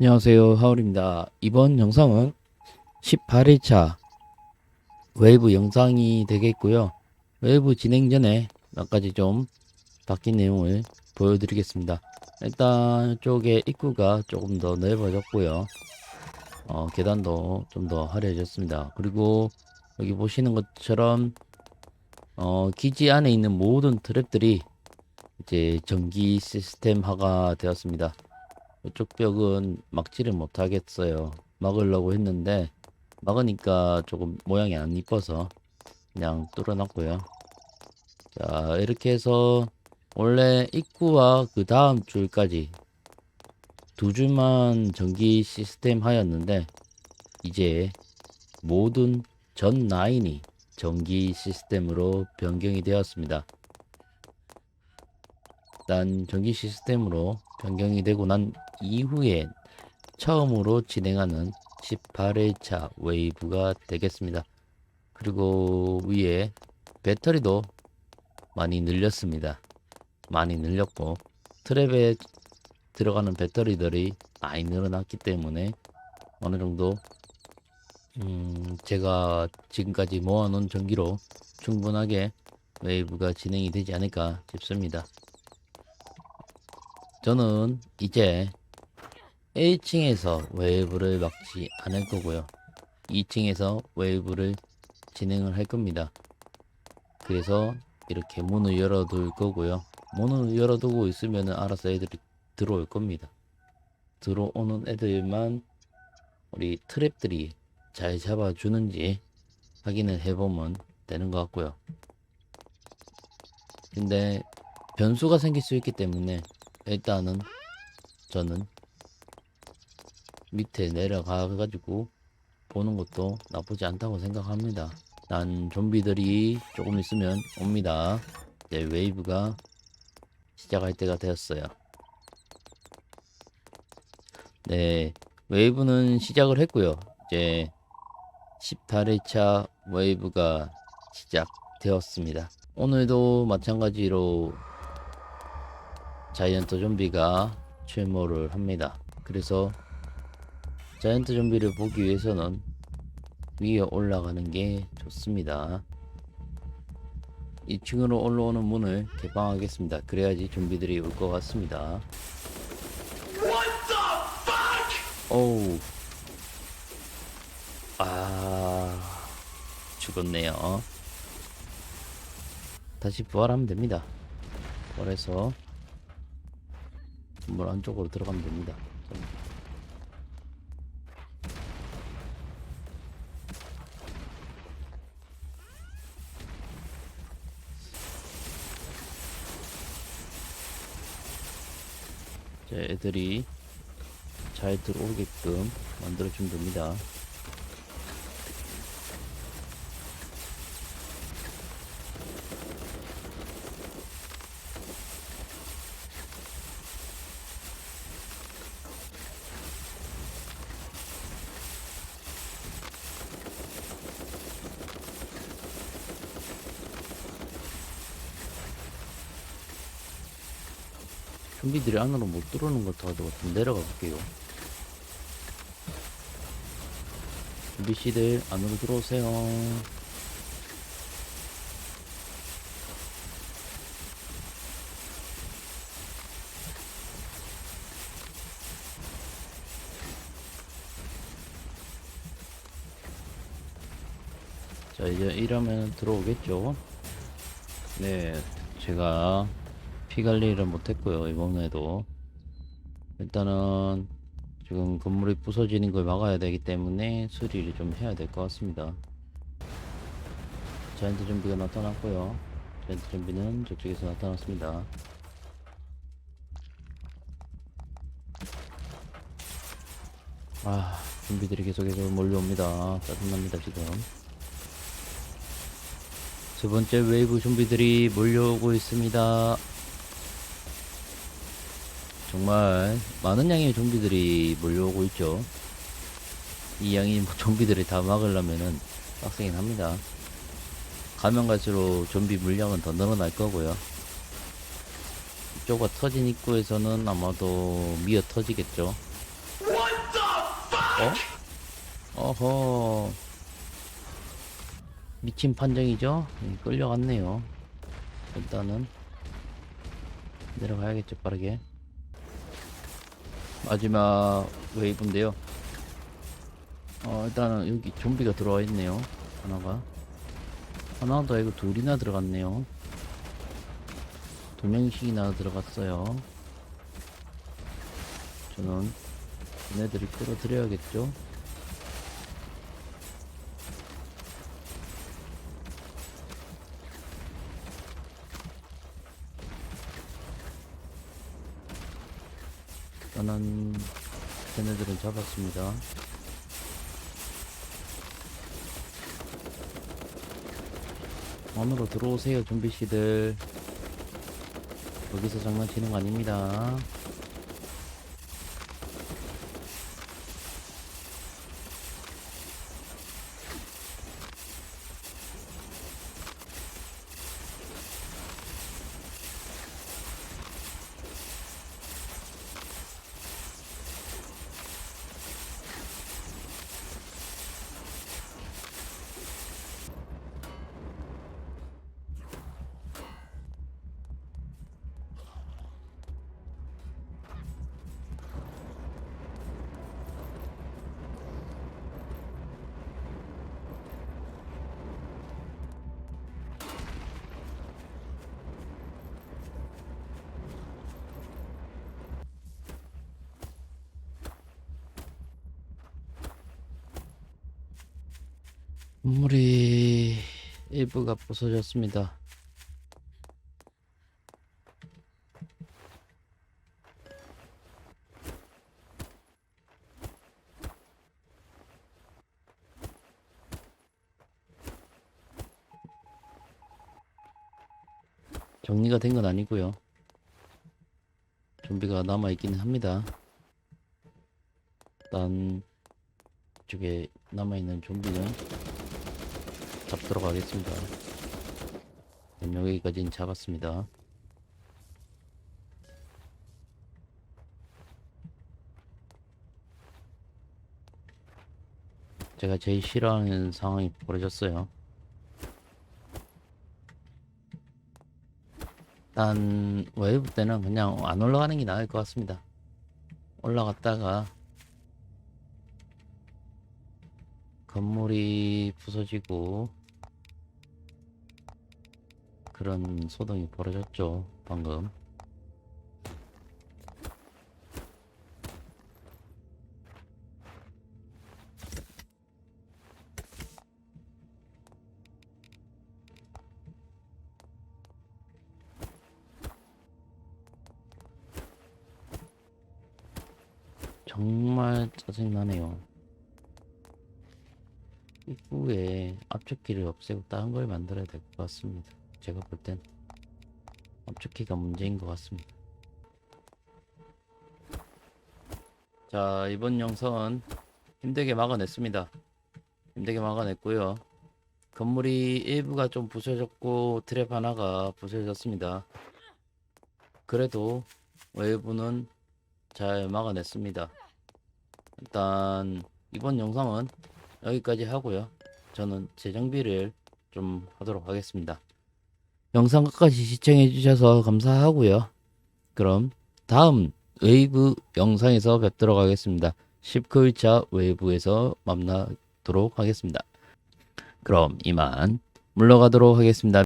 안녕하세요. 하울입니다. 이번 영상은 18일차 웨이브 영상이 되겠고요. 웨이브 진행 전에 몇 가지 좀 바뀐 내용을 보여드리겠습니다. 일단 이쪽에 입구가 조금 더 넓어졌고요. 어, 계단도 좀 더 화려해졌습니다. 그리고 여기 보시는 것처럼 어, 기지 안에 있는 모든 트랩들이 이제 전기 시스템화가 되었습니다 이쪽 벽은 막지를 못하겠어요. 막으려고 했는데 막으니까 조금 모양이 안 이뻐서 그냥 뚫어놨고요. 자 이렇게 해서 원래 입구와 그 다음 줄까지 두 줄만 전기 시스템 하였는데 이제 모든 전 라인이 전기 시스템으로 변경이 되었습니다. 일단 전기 시스템으로 변경이 되고 난 이후에 처음으로 진행하는 18회차 웨이브가 되겠습니다. 그리고 위에 배터리도 많이 늘렸습니다. 많이 늘렸고 트랩에 들어가는 배터리들이 많이 늘어났기 때문에 어느 정도 음 제가 지금까지 모아놓은 전기로 충분하게 웨이브가 진행이 되지 않을까 싶습니다. 저는 이제 1층에서 웨이브를 막지 않을 거고요. 2층에서 웨이브를 진행을 할 겁니다. 그래서 이렇게 문을 열어둘 거고요. 문을 열어두고 있으면 알아서 애들이 들어올 겁니다. 들어오는 애들만 우리 트랩들이 잘 잡아주는지 확인을 해보면 되는 것 같고요. 근데 변수가 생길 수 있기 때문에 일단은 저는 밑에 내려가 가지고 보는 것도 나쁘지 않다고 생각합니다. 난 좀비들이 조금 있으면 옵니다. 이제 웨이브가 시작할 때가 되었어요. 네, 웨이브는 시작을 했고요. 이제 18회차 웨이브가 시작되었습니다. 오늘도 마찬가지로 자이언트 좀비가 출몰을 합니다. 그래서 자이언트 좀비를 보기 위해서는 위에 올라가는 게 좋습니다. 2층으로 올라오는 문을 개방하겠습니다. 그래야지 좀비들이 올 것 같습니다. 오우. 아, 죽었네요. 다시 부활하면 됩니다. 부활해서 건물 안쪽으로 들어가면 됩니다. 자, 애들이 잘 들어오게끔 만들어주면 됩니다. 좀비들이 안으로 못 들어오는 것 같아가지고 좀 내려가 볼게요. 좀비 씨들 안으로 들어오세요. 자 이제 이러면 들어오겠죠. 네, 제가 피 관리를 못했고요 이번에도. 일단은 지금 건물이 부서지는 걸 막아야 되기 때문에 수리를 좀 해야 될 것 같습니다. 자이언트 좀비가 나타났고요. 자이언트 좀비는 저쪽에서 나타났습니다. 아 좀비들이 계속해서 몰려옵니다. 짜증납니다 지금. 두 번째 웨이브 좀비들이 몰려오고 있습니다 정말 많은 양의 좀비들이 몰려오고 있죠. 이 양이 뭐 좀비들을 다 막으려면은 빡세긴 합니다. 가면 갈수록 좀비 물량은 더 늘어날 거고요. 이쪽과 터진 입구에서는 아마도 미어 터지겠죠. 어? 어허. 미친 판정이죠? 예, 끌려갔네요. 일단은 내려가야겠죠 빠르게. 마지막 웨이브인데요. 어 일단은 여기 좀비가 들어와 있네요. 하나가 하나도 아니고 둘이나 들어갔네요. 두 명씩이나 들어갔어요. 저는 얘네들을 끌어들여야겠죠. 일단은 걔네들은 잡았습니다. 안으로 들어오세요 좀비씨들 여기서 장난치는 거 아닙니다 건물이 일부가 부서졌습니다. 정리가 된 건 아니고요. 좀비가 남아 있기는 합니다. 일단 이쪽에 남아 있는 좀비는 잡도록 하겠습니다. 네, 여기까지는 잡았습니다. 제가 제일 싫어하는 상황이 벌어졌어요. 일단 웨이브 때는 그냥 안 올라가는 게 나을 것 같습니다. 올라갔다가 건물이 부서지고 그런 소동이 벌어졌죠 방금 정말 짜증나네요 입구에 앞쪽키를 없애고 다른 걸 만들어야 될 것 같습니다. 제가 볼땐 앞쪽키가 문제인 것 같습니다. 자 이번 영상은 힘들게 막아냈습니다. 힘들게 막아냈고요. 건물이 일부가 좀 부서졌고 트랩 하나가 부서졌습니다. 그래도 외부는 잘 막아냈습니다. 일단 이번 영상은 여기까지 하고요. 저는 재정비를 좀 하도록 하겠습니다. 영상 끝까지 시청해 주셔서 감사하고요. 그럼 다음 웨이브 영상에서 뵙도록 하겠습니다. 10글자 웨이브에서 만나도록 하겠습니다. 그럼 이만 물러가도록 하겠습니다.